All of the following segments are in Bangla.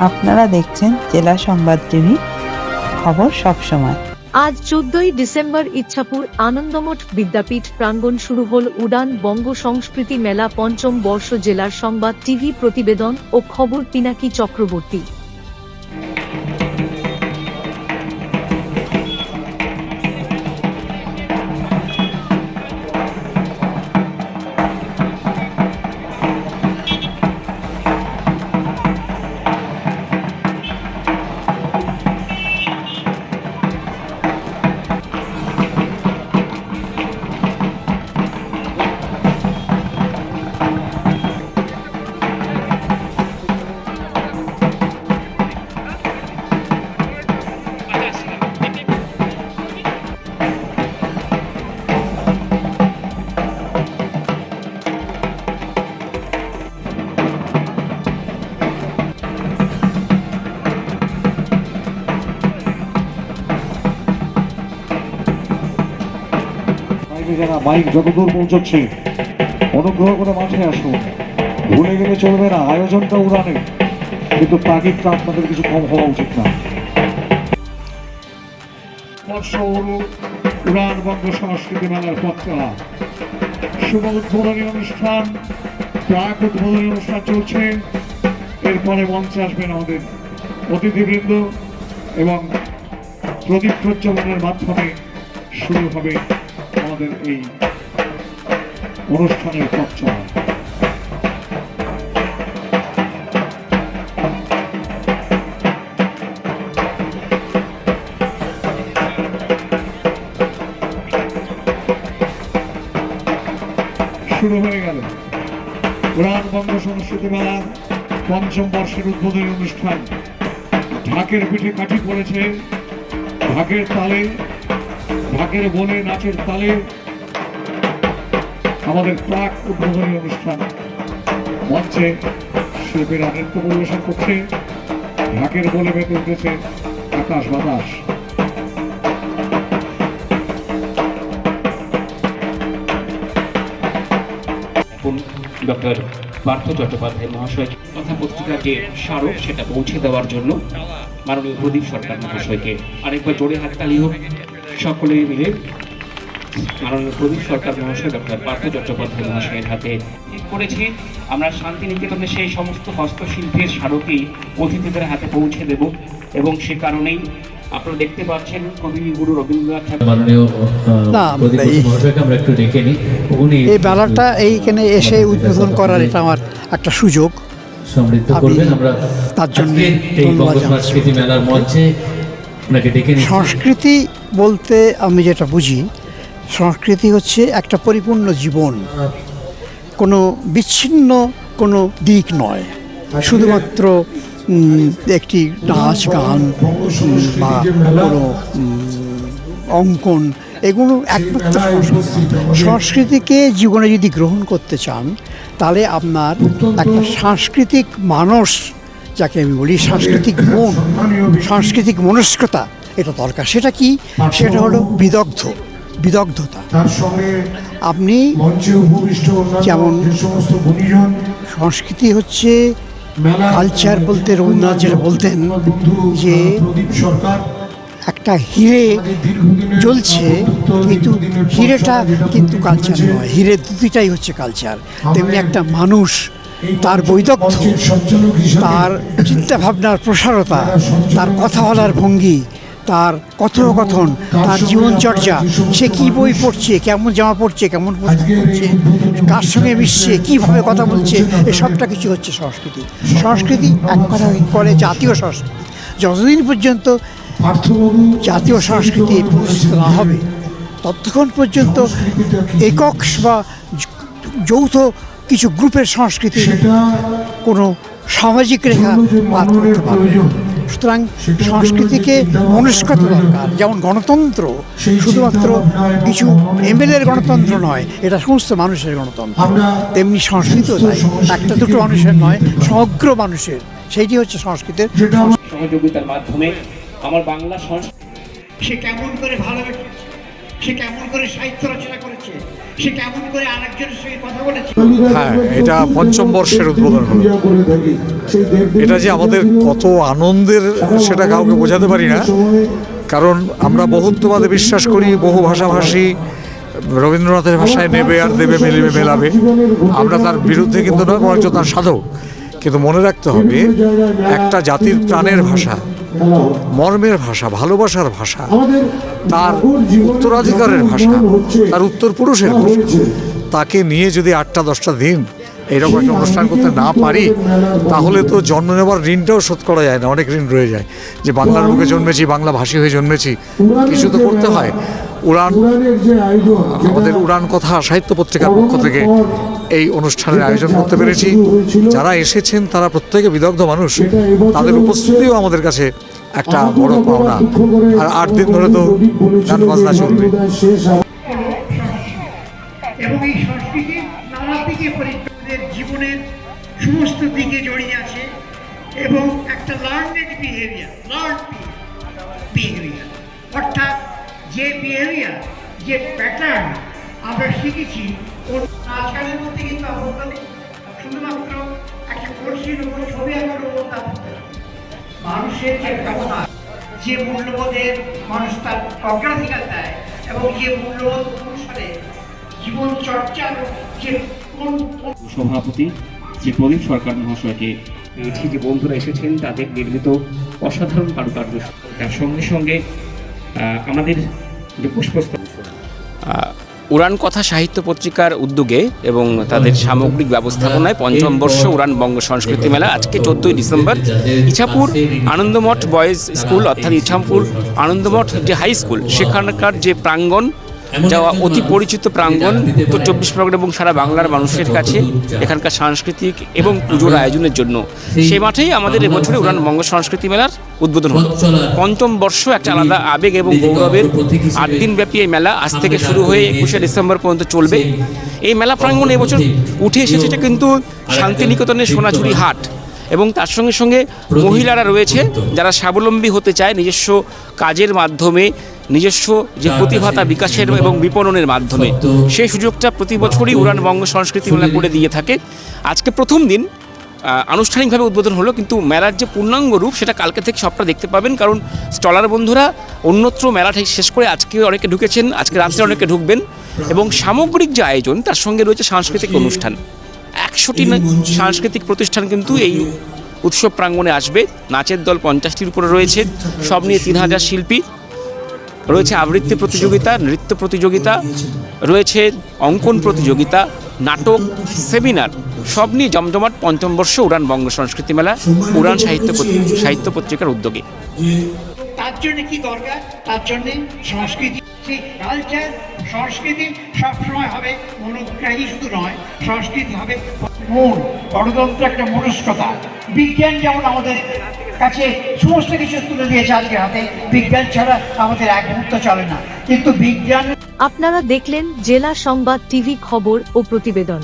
আপনারা দেখছেন জেলা সংবাদ টিভি খবর সবসময় আজ চোদ্দই ডিসেম্বর ইচ্ছাপুর আনন্দমঠ বিদ্যাপীঠ প্রাঙ্গণ শুরু হল উড়ান বঙ্গ সংস্কৃতি মেলা পঞ্চম বর্ষ জেলার সংবাদ টিভি প্রতিবেদন ও খবর পিনাকি চক্রবর্তী। বাইরে যারা বাইক যতদূর পৌঁছচ্ছে, অনুগ্রহ করে মাঠে আসুন। ভুলে গেলে চলবে না, আয়োজনটা উড়ানে। কিন্তু তাগিদটা আপনাদের কিছু কম হওয়া উচিত না। অনুষ্ঠান অনুষ্ঠান চলছে। এরপরে আমাদের এবং প্রদীপ প্রজ্বলনের মাধ্যমে শুরু হবে আমাদের এই অনুষ্ঠানের পথ শুরু হয়ে গেল। উড়ান বঙ্গ সংস্কৃতি মেলার পঞ্চম বর্ষের উদ্বোধনী অনুষ্ঠান। ঢাকের পিঠে কাঠি পড়েছে। ঢাকের তালে ঢাকের বনে নাচের তালে আমাদের প্রাক উদ্বোধনী অনুষ্ঠান। মঞ্চে শিল্পীরা নৃত্য পরিবেশন করছে। ঢাকের বলে মেতে উঠেছে আকাশ বাতাস। ডক্টর পার্থ চট্টোপাধ্যায় মহাশয় কথা পত্রিকার যে স্মারক সেটা পৌঁছে দেওয়ার জন্য মাননীয় প্রদীপ সরকার মহাশয়কে আরেকবার জোরে হাততালি হোক। সকলে মিলে মাননীয় প্রদীপ সরকার মহাশয় ডক্টর পার্থ চট্টোপাধ্যায় মহাশয়ের হাতে ঠিক করেছি। আমরা শান্তিনিকেতনে সেই সমস্ত হস্তশিল্পের স্মারকই অতিথিদের হাতে পৌঁছে দেব এবং সে কারণেই আপনারা দেখতে পাচ্ছেন কবিগুরু রবীন্দ্রনাথ ঠাকুর। না, এই- মেলাটা এইখানে এসে উদ্বোধন করার এটা আমার একটা সুযোগ। সমৃদ্ধ করবেন। আমরা তার জন্য এই বঙ্গ সংস্কৃতি মেলার মঞ্চে সংস্কৃতি বলতে আমি যেটা বুঝি, সংস্কৃতি হচ্ছে একটা পরিপূর্ণ জীবন। কোনো বিচ্ছিন্ন কোনো দিক নয়। শুধুমাত্র একটি নাচ, গান, বা কোনো অঙ্কন, এগুলো একমাত্র সংস্কৃতি। সংস্কৃতিকে জীবনে যদি গ্রহণ করতে চান, তাহলে আপনার একটা সাংস্কৃতিক মানস যাকে আমি বলি সাংস্কৃতিক মন, সাংস্কৃতিক মনস্কতা, এটা দরকার। সেটা কি? সেটা হলো বিদগ্ধ, বিদগ্ধতা। আপনি যেমন- সংস্কৃতি হচ্ছে কালচার বলতে, রবীন্দ্রনাথ যেটা বলতেন যে একটা হিরে জ্বলছে, কিন্তু হিরেটা কিন্তু কালচার নয়। হিরে দুটিটাই হচ্ছে কালচার তেমনি একটা মানুষ তার হিসাবে তার চিন্তা ভাবনার প্রসারতা তার কথা বলার ভঙ্গি তার কথোপকথন তার জীবনচর্যা সে কি বই পড়ছে কেমন জামা পড়ছে কেমন পরছে কার সঙ্গে মিশছে কীভাবে কথা বলছে এসবটা কিছু হচ্ছে সংস্কৃতি। সংস্কৃতি এক কথা পরে জাতীয় সংস্কৃতি। যতদিন পর্যন্ত জাতীয় সংস্কৃতি প্রতিষ্ঠিত না হবে ততক্ষণ পর্যন্ত একক বা যৌথ কিছু গ্রুপের সংস্কৃতি কোনো সামাজিক রেখা পার করতে পারবে সুতরাং সংস্কৃতিকে মনস্কতা। দরকার। যেমন গণতন্ত্র শুধুমাত্র কিছু এমএলএর গণতন্ত্র নয় এটা সমস্ত মানুষের গণতন্ত্র। তেমনি সংস্কৃতিও তাই। একটা দুটো মানুষের নয় সমগ্র মানুষের। সেইটি হচ্ছে সংস্কৃতের সহযোগিতার মাধ্যমে আমার বাংলা সংস্কৃতি সে কেমন করে ভালোবেসেছে সে কেমন করে সাহিত্য রচনা করেছে? হ্যাঁ এটা পঞ্চম বর্ষের উদ্বোধন হলো। এটা যে আমাদের কত আনন্দের, সেটা কাউকে বোঝাতে পারি না। কারণ আমরা বহুত্ববাদে বিশ্বাস করি, বহু ভাষাভাষী রবীন্দ্রনাথের ভাষায় নেবে আর দেবে মেলিবে মেলাবে। আমরা তার বিরুদ্ধে কিন্তু নয়, বরঞ্চ তার সাধক। কিন্তু মনে রাখতে হবে একটা জাতির প্রাণের ভাষা মর্মের ভাষা ভালোবাসার ভাষা তার উত্তরাধিকারের ভাষা তার উত্তর পুরুষের ভাষা তাকে নিয়ে যদি আটটা দশটা দিন এইরকম একটা অনুষ্ঠান করতে না পারি তাহলে তো জন্ম নেওয়ার ঋণটাও শোধ করা যায় না অনেক ঋণ রয়ে যায়। যে বাংলার মুখে জন্মেছি বাংলা ভাষী হয়ে জন্মেছি কিছু তো করতে হয়। উড়ান আমাদের উড়ান কথা সাহিত্য পত্রিকার পক্ষ থেকে এই অনুষ্ঠানের আয়োজন করতে পেরেছি। যারা এসেছেন, তারা প্রত্যেকে বিদগ্ধ মানুষ। তাদের উপস্থিতিও আমাদের কাছে একটা বড় পাওনা। আর আট দিন ধরে তো গান বাজনা চলবে। সমস্ত দিকে জড়িয়ে আছে এবং একটা লার্নেড বিহেভিয়ার অর্থাৎ যে বিহেভিয়ার যে প্যাটার্ন আমরা শিখেছি মানুষের যে ব্যবহার যে মূল্যবোধের মানুষ তার অগ্রাধিকার দেয় এবং যে মূল্যবোধ অনুসারে জীবন চর্চার যে সভাপতি যে প্রদীপ সরকার মহাশয়কে পেয়েছি যে বন্ধুরা এসেছেন, তাদের নির্মিত অসাধারণ কারুকার্য। তার সঙ্গে সঙ্গে আমাদের যে পুষ্পস্তর উড়ান কথা সাহিত্য পত্রিকার উদ্যোগে এবং তাদের সামগ্রিক ব্যবস্থাপনায় পঞ্চম বর্ষ উড়ান বঙ্গ সংস্কৃতি মেলা আজকে চোদ্দই December. Ichapur Anandamath boys school, অর্থাৎ ইছাপুর আনন্দমঠ যে হাই স্কুল, সেখানকার যে প্রাঙ্গণ যা অতি পরিচিত প্রাঙ্গণ উত্তর চব্বিশ পরগনা এবং সারা বাংলার মানুষের কাছে এখানকার সাংস্কৃতিক এবং পুজোর আয়োজনের জন্য। সেই মাঠেই আমাদের এবছরে উড়ান বঙ্গ সংস্কৃতি মেলার উদ্বোধন হলো পঞ্চম বর্ষ একটা আলাদা আবেগ এবং গৌরবের আট দিন ব্যাপী এই মেলা আজ থেকে শুরু হয়ে একুশে ডিসেম্বর পর্যন্ত চলবে। এই মেলা প্রাঙ্গণ এবছর উঠে এসেছে এটা কিন্তু শান্তিনিকেতনের সোনাঝুরি হাট এবং তার সঙ্গে সঙ্গে মহিলারা রয়েছে যারা স্বাবলম্বী হতে চায় নিজস্ব কাজের মাধ্যমে নিজস্ব যে প্রতিভাতা বিকাশের এবং বিপণনের মাধ্যমে। সেই সুযোগটা প্রতি বছরই উড়ান বঙ্গ সংস্কৃতি মেলা করে দিয়ে থাকে। আজকে প্রথম দিন আনুষ্ঠানিকভাবে উদ্বোধন হলো কিন্তু মেলার যে পূর্ণাঙ্গ রূপ সেটা কালকে থেকে সবটা দেখতে পাবেন। কারণ স্টলার বন্ধুরা অন্যত্র মেলাটা শেষ করে আজকে অনেকে ঢুকেছেন আজকে রাত্রে অনেকে ঢুকবেন। এবং সামগ্রিক যে আয়োজন তার সঙ্গে রয়েছে সাংস্কৃতিক অনুষ্ঠান। একশোটি না- সাংস্কৃতিক প্রতিষ্ঠান কিন্তু এই উৎসব প্রাঙ্গণে আসবে। নাচের দল পঞ্চাশটির উপরে রয়েছে। সব নিয়ে তিন হাজার শিল্পী। রয়েছে আবৃত্তি প্রতিযোগিতা, নৃত্য প্রতিযোগিতা, রয়েছে অঙ্কন প্রতিযোগিতা, নাটক, সেমিনার। সব নিয়ে জমজমাট পঞ্চম বর্ষ উড়ান বঙ্গ সংস্কৃতি মেলা, উড়ান সাহিত্য সাহিত্য পত্রিকার উদ্যোগে। তার জন্য কি দরকার? তার জন্য সংস্কৃতি কালচার সংস্কৃতি সবসময় হবে মনোগ্রাহী শুধু নয়, সংস্কৃতি হবে মন। গণতন্ত্র একটা মনস্কতা। বিজ্ঞান যেমন আমাদের কাছে সমস্ত কিছু তুলে দিয়েছে আজকে হাতে। বিজ্ঞান ছাড়া আমাদের এক মুহূর্ত চলে না। কিন্তু বিজ্ঞান আপনারা দেখলেন জেলা সংবাদ টিভি খবর ও প্রতিবেদন।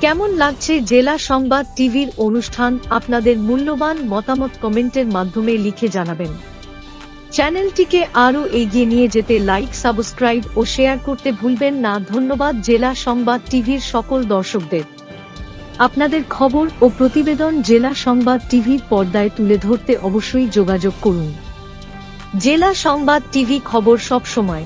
কেমন লাগছে জেলা সংবাদ টিভির অনুষ্ঠান? আপনাদের মূল্যবান মতামত কমেন্টের মাধ্যমে লিখে জানাবেন। চ্যানেলটিকে আরও এগিয়ে নিয়ে যেতে লাইক, সাবস্ক্রাইব ও শেয়ার করতে ভুলবেন না। ধন্যবাদ জেলা সংবাদ টিভির সকল দর্শকদের। আপনাদের খবর ও প্রতিবেদন জেলা সংবাদ টিভির পর্দায় তুলে ধরতে অবশ্যই যোগাযোগ করুন। জেলা সংবাদ টিভি খবর সব সময়